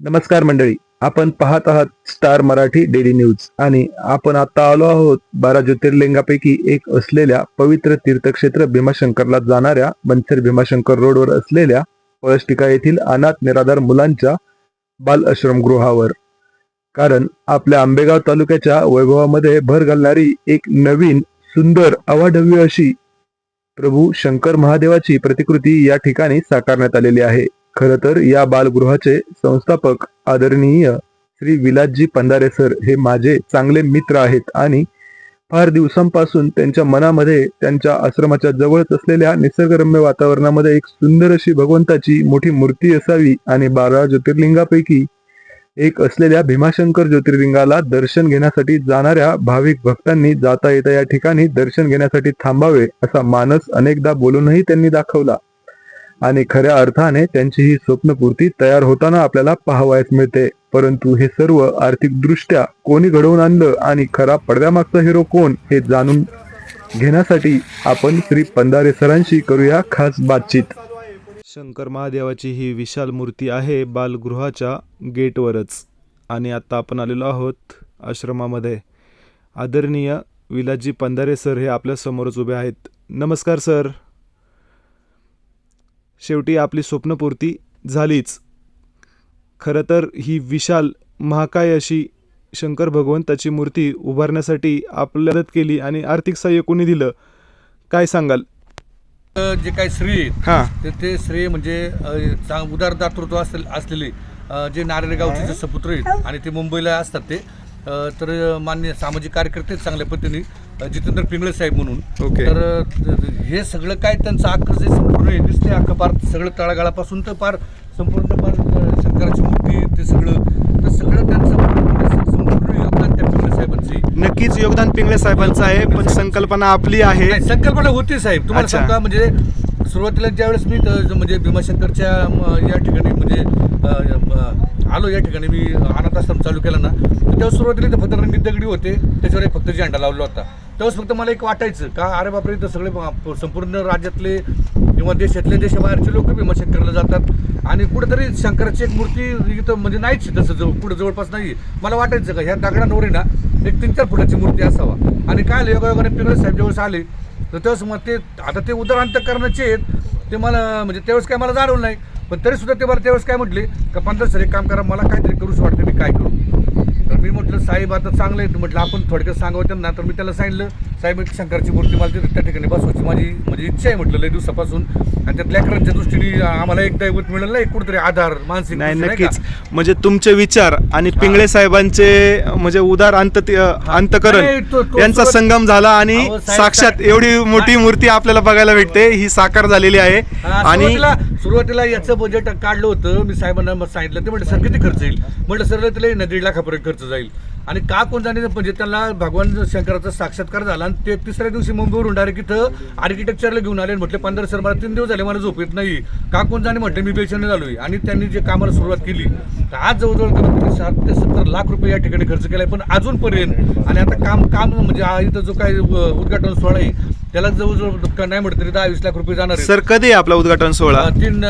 नमस्कार मंडळी आपण पाहत आहात स्टार मराठी डेली न्यूज आणि आपण आता आलो आहोत बारा ज्योतिर्लिंगापैकी एक असलेल्या पवित्र तीर्थक्षेत्र भीमाशंकरला जाणाऱ्या बनसर भीमाशंकर रोडवर असलेल्या पळष्टिका येथील अनाथ निराधार मुलांच्या बाल आश्रमगृहावर कारण आपल्या आंबेगाव तालुक्याच्या वैभवामध्ये भर घालणारी एक नवीन सुंदर अवाढव्य अशी प्रभू शंकर महादेवाची प्रतिकृती या ठिकाणी साकारण्यात आलेली आहे. खर तर या बालगृहाचे संस्थापक आदरणीय श्री विलासजी पंधारे सर हे माझे चांगले मित्र आहेत आणि फार दिवसांपासून त्यांच्या मनामध्ये त्यांच्या आश्रमाच्या जवळच असलेल्या निसर्गरम्य वातावरणामध्ये एक सुंदर अशी भगवंताची मोठी मूर्ती असावी आणि बारा ज्योतिर्लिंगापैकी एक असलेल्या भीमाशंकर ज्योतिर्लिंगाला दर्शन घेण्यासाठी जाणाऱ्या भाविक भक्तांनी जाता येता या ठिकाणी दर्शन घेण्यासाठी थांबावे असा मानस अनेकदा बोलूनही त्यांनी दाखवला. आणि खऱ्या अर्थाने त्यांची ही स्वप्नपूर्ती तयार होताना आपल्याला पाहावयास मिळते. परंतु हे सर्व आर्थिक दृष्ट्या कोणी घडवून आणलं आणि खरा पडद्यामागचा हिरो कोण हे जाणून घेण्यासाठी आपण श्री पंधारे सरांशी करूया खास बातचीत. शंकर महादेवाची ही विशाल मूर्ती आहे बालगृहाच्या गेटवरच. आणि आता आपण आलेलो आहोत आश्रमामध्ये. आदरणीय विलाजी पंधारे सर हे आपल्या समोरच उभे आहेत. नमस्कार सर. शेवटी आपली स्वप्नपूर्ती झालीच. खरं तर ही विशाल महाकाय अशी शंकर भगवंताची मूर्ती उभारण्यासाठी आपल्याला मदत केली आणि आर्थिक सहाय्य कोणी दिलं? काय सांगाल? जे काही श्रेय आहेत, हां. ते ते श्रेय म्हणजे चांग उदार दातृत्व असेल असलेले जे नारेगावचे जे सपुत्र आहेत आणि ते मुंबईला असतात ते तर मान्य सामाजिक कार्यकर्ते आहेत चांगल्या पद्धतीने जितेंद्र पिंगळे साहेब म्हणून. ओके. तर हे सगळं काय त्यांचं अख्खं जे संपूर्ण आहे दिसते अख्खं पार सगळं तळागाळापासून तर पार संपूर्ण पार शंकराची मूर्ती ते सगळं. तर सगळं त्यांचं संपूर्ण योगदान त्या पिंगळे साहेबांची नक्कीच योगदान पिंगळे साहेबांचं आहे पण संकल्पना आपली आहे. नाही संकल्पना होती साहेब. तुम्हाला अच्छा. सांगता म्हणजे सुरुवातीला ज्यावेळेस मी म्हणजे भीमाशंकरच्या या ठिकाणी म्हणजे आलो या ठिकाणी मी अनाथ आश्रम चालू केला ना तेव्हा सुरुवातीला तर फक्त रंगीत दगडी होते त्याच्यावर एक फक्त झेंडा लावला होता. तेव्हाच फक्त मला एक वाटायचं का अरे बापरे इथं सगळे संपूर्ण राज्यातले किंवा देशातले देशाबाहेरचे लोक भीमाशंकरला जातात. आणि कुठेतरी शंकराची एक मूर्ती इथं म्हणजे नाहीच तसं जवळ कुठं जवळपास नाही मला वाटायचं का ह्या दगडांवर ना एक तीन चार फुटाची मूर्ती असावा. आणि काय योगायोगाने पिंगळे साहेब जवळ आले तर तेव्हाच मग ते आता ते उदर अंतकरणाचे आहेत. ते मला म्हणजे त्यावेळेस काय मला जाणवलं नाही. पण तरी सुद्धा ते मला त्यावेळेस काय म्हटले का पंधरा सर एक काम करा मला काहीतरी करूच वाटतं मी काय करू? तर मी म्हटलं साहेब आता चांगलं आहे. म्हटलं आपण थोडक्यात सांगावं त्यांना. तर मी त्याला सांगितलं साहेब एक शंकरची मूर्ती मला तिथे त्या ठिकाणी बसवायची. माझी म्हणजे इच्छा आहे म्हटलं लय दिवसापासून. आणि त्यात लेकरांच्या दृष्टीने आम्हाला एक दैवत मिळेल ना एक कुठेतरी आधार मानसिक नाही दृष्टी, का? नक्कीच. म्हणजे तुमचे विचार आणि पिंगळे साहेबांचे म्हणजे उदार अंत नाही, अंतकरण तो- यांचा संगम झाला आणि अहो, साहेब, साक्षात साहेब- एवढी मोठी मूर्ती आपल्याला बघायला भेटते. ही साकार झालेली आहे. हा, आणि सुरुवातीला सुरुवातीला याचं बजेट काढलं होतं. मी साहेबांना मग सांगितलं ते म्हटलं सर किती खर्च येईल? म्हटलं सर तिला ना दीड लाखापर्यंत खर्च जाईल. आणि का कोण जाणे म्हणजे त्यांना भगवान शंकराचा साक्षात्कार झाला आणि ते तिसऱ्या दिवशी मुंबईवरून डायरेक्ट इथं आर्किटेक्चरला घेऊन आले म्हटले पंधरा सर मला तीन दिवस झाले मला झोप येत नाही. का कोण जाणे? म्हटलं मी बेचैन झालोय. आणि त्यांनी जे कामाला सुरुवात केली तर आज जवळजवळ कमीत कमी सात ते सत्तर लाख रुपये या ठिकाणी खर्च केलाय. पण अजूनपर्यंत आणि आता काम काम म्हणजे इथं जो काही अ, उद्घाटन सोहळा आहे त्याला जवळजवळ नाही म्हटलं तरी दहा वीस लाख रुपये जाणार. सर कधी आपला उद्घाटन सोहळा? तीन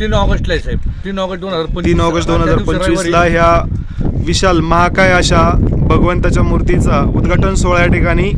तीन ऑगस्टला आहे साहेब. तीन ऑगस्ट दोन हजार तीन ऑगस्ट दोन हजार त्या दिवशी पंचवीस ला रविवारी. ह्या विशाल महाकाय अशा भगवंताच्या मूर्तीचा उद्घाटन सोहळा या ठिकाणी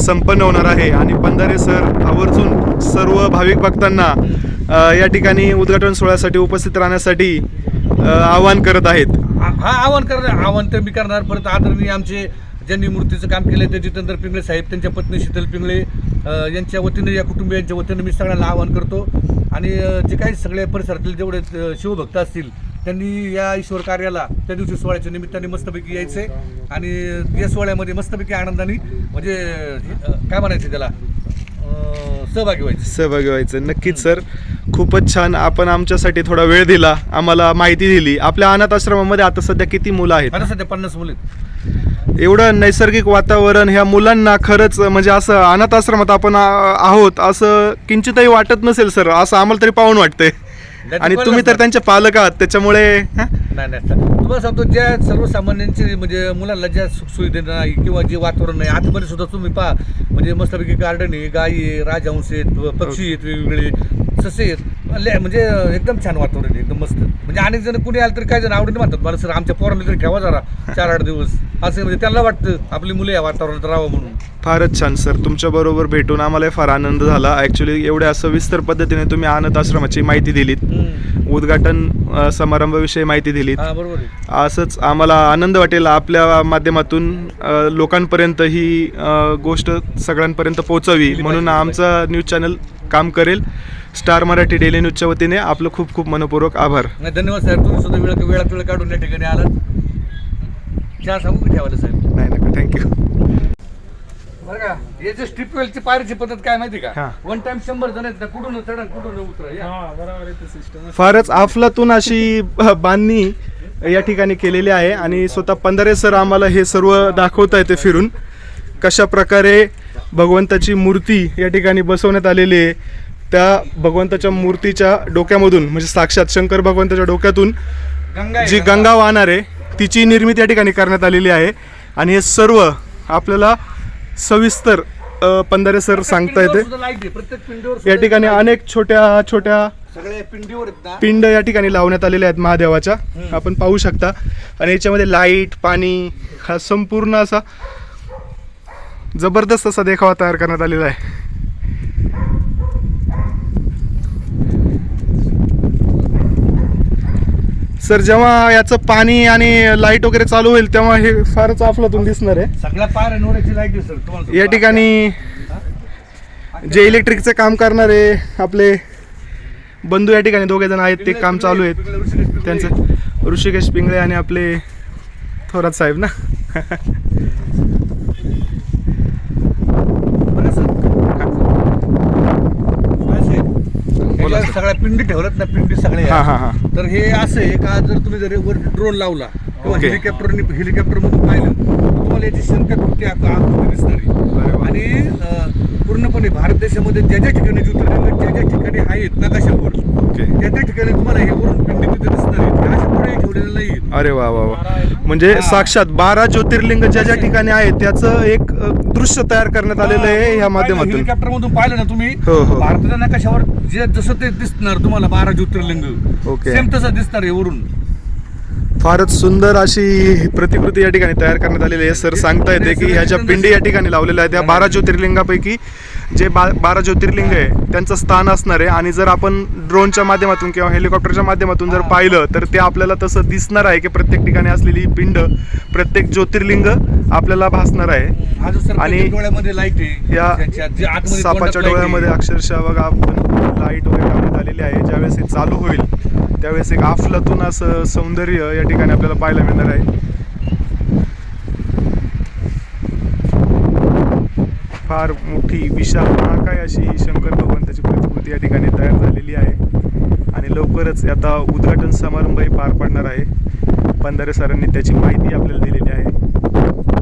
संपन्न होणार आहे. आणि पंधारे सर आवर्जून सर्व भाविक भक्तांना या ठिकाणी उद्घाटन सोहळ्यासाठी उपस्थित राहण्यासाठी आवाहन करत आहेत. हा आवाहन आव्हान करणार आव्हान तर मी करणार. परत आदरणीय आमचे ज्यांनी मूर्तीचं काम केलं ते जितेंद्र पिंगळे साहेब त्यांच्या पत्नी शीतल पिंगळे यांच्या वतीने या कुटुंबियांच्या वतीने मी सगळ्यांना आवाहन करतो. आणि जे काही सगळ्या परिसरातील जेवढे शिवभक्त असतील त्यांनी या ईश्वर कार्याला त्या दिवशी सोहळ्याच्या निमित्ताने मस्तपैकी यायचे आणि या सोहळ्यामध्ये मस्तपैकी आनंदाने म्हणजे काय म्हणायचं त्याला? सहभागी व्हायचे. सहभागी व्हायचं. नक्कीच सर. खूपच छान. आपण आमच्यासाठी थोडा वेळ दिला. आम्हाला माहिती दिली. आपल्या अनाथ आश्रमामध्ये आता सध्या किती मुलं आहेत? आता सध्या पन्नास मुले आहेत. एवढं नैसर्गिक वातावरण ह्या मुलांना खरंच म्हणजे असं अनाथ आश्रमात आपण आहोत असं किंचितही वाटत नसेल सर. असं आम्हाला तरी पाहून वाटतंय. आणि तुम्ही तर त्यांचे पालक आहात त्याच्यामुळे? नाही नाही. तुम्हाला सांगतो ज्या सर्वसामान्यांची म्हणजे मुलांना ज्या सुखसुविधा नाही किंवा जे वातावरण नाही आतमध्ये सुद्धा तुम्ही पहा. म्हणजे मस्तपैकी गार्डन आहे गायी आहे राजहंस आहेत पक्षी आहेत वेगवेगळे. ससे आहेत. म्हणजे एकदम छान वातावरण आहे एकदम मस्त. म्हणजे अनेक जण कुणी आलं तरी काही जण आवडीने म्हणतात मला सर आमच्या पोरांना तरी ठेवा जरा चार आठ दिवस. असं म्हणजे त्यांना वाटतं आपली मुलं या वातावरणात राहावं म्हणून. फारच छान सर. तुमच्याबरोबर भेटून आम्हाला फार आनंद झाला. ॲक्च्युली एवढ्या सविस्तर पद्धतीने तुम्ही अनाथ आश्रमाची माहिती दिलीत. उद्घाटन अ, समारंभाविषयी माहिती दिलीत. हा बरोबर आहे. असंच आम्हाला आनंद वाटेल. आपल्या माध्यमातून अ, लोकांपर्यंत ही अ, गोष्ट सगळ्यांपर्यंत पोहोचावी म्हणून. आमचा न्यूज चॅनल काम करेल. स्टार मराठी डेली न्यूजच्या वतीने आपलं खूप खूप मनपूर्वक आभार. नाही धन्यवाद साहेब तुम्ही सुद्धा वेळ वेळात वेळ काढून या ठिकाणी आलात. चहा सांगू का ठेवायला साहेब? नाही नका थँक्यू बरं का? हे जे स्ट्रिप वेलची पायरीची पद्धत काय माहिती हा. का वन टाइम शंभर जण आहेत ना कुठून चढा कुठून उतरा या. फारच अफलातून अशी ब- बांधणी या ठिकाणी केलेली आहे आणि स्वतः पंधरे सर आम्हाला हे सर्व दाखवता येते फिरून. कशा प्रकारे भगवंताची मूर्ती या ठिकाणी बसवण्यात आलेली आहे त्या भगवंताच्या मूर्तीच्या डोक्यामधून म्हणजे साक्षात शंकर भगवंताच्या डोक्यातून गंगा आहे, जी गंगा वाहणार आहे तिची निर्मिती या ठिकाणी करण्यात आलेली आहे. आणि हे सर्व आपल्याला सविस्तर पंधरे सर सांगता येते. या ठिकाणी अनेक छोट्या छोट्या आहे. सगळ्या पिंडीवर आहेत ना? पिंड या ठिकाणी लावण्यात आलेल्या आहेत महादेवाच्या. आपण पाहू शकता. आणि याच्यामध्ये लाइट पाणी हा संपूर्ण असा जबरदस्त असा देखावा तयार करण्यात आलेला आहे. सर जेव्हा याचं पाणी आणि लाइट वगैरे चालू होईल तेव्हा हे फारच अफलातून दिसणार आहे सगळ्या पायऱ्यांवर याची लाइट सर तुम्हाला या. ठिकाणी जे इलेक्ट्रिकचं काम करणारे आपले बंधू या ठिकाणी दोघे जण आहेत ते काम चालू आहेत. त्यांचं ऋषिकेश पिंगळे आणि आपले थोरात साहेब ना बरं सर. काय साहेब? बोला याच्यावर सर. सगळ्या पिंडी ठेवल्यात ना पिंडी सगळ्या हा हा हा तर हे असं आहे का जर तुम्ही जर वर ड्रोन लावला किंवा ओके. हेलिकॉप्टरने हेलिकॉप्टर मधून पाहिलं याची शंका आक- आकृती दिसणार. आणि पूर्णपणे भारत देशामध्ये ज्या ज्या ठिकाणी ज्योतिर्लिंग ज्या ज्या ठिकाणी आहेत नकाशावर त्या त्या ठिकाणी तुम्हाला हे वरून पिंडी तिथे दिसणार आहेत अशा पुढे ठेवलेलं नाही अरे वा वा वा. म्हणजे. साक्षात बारा ज्योतिर्लिंग ज्या ज्या ठिकाणी आहेत त्याचं एक दृश्य तयार करण्यात आलेलं आहे ह्या माध्यमातून. हेलिकॉप्टर मधून पाहिलं ना तुम्ही? हो, हो. भारताच्या नकाशावर जे जसं ते दिसणार तुम्हाला बारा ज्योतिर्लिंग. ओके. सेम तसं दिसणार आहे वरून. फारच सुंदर अशी प्रतिकृती या ठिकाणी तयार करण्यात आलेली आहे. सर सांगता येते की ह्या ज्या पिंडी या ठिकाणी लावलेल्या आहेत त्या बारा ज्योतिर्लिंगापैकी जे बा बारा ज्योतिर्लिंग आहे त्यांचं स्थान असणार आहे. आणि जर आपण ड्रोनच्या माध्यमातून किंवा हेलिकॉप्टरच्या माध्यमातून जर पाहिलं तर ते आपल्याला तसं दिसणार आहे की प्रत्येक ठिकाणी असलेली ही पिंड प्रत्येक ज्योतिर्लिंग आपल्याला भासणार आहे. आणि डोळ्यामध्ये लाइट आहे या सापाच्या. डोळ्यामध्ये अक्षरशः बघा आपण लाइट वगैरे आलेली आहे. ज्यावेळेस हे चालू होईल त्यावेळेस एक आफलातून असं सौंदर्य या ठिकाणी आपल्याला पाहायला मिळणार आहे. फार मोठी विशाल महाकाय अशी शंकर भगवंताची प्रतिकृती या ठिकाणी तयार झालेली आहे. आणि लवकरच आता उद्घाटन समारंभही पार पडणार आहे. पंधारे सरांनी त्याची माहिती आपल्याला दिलेली आहे.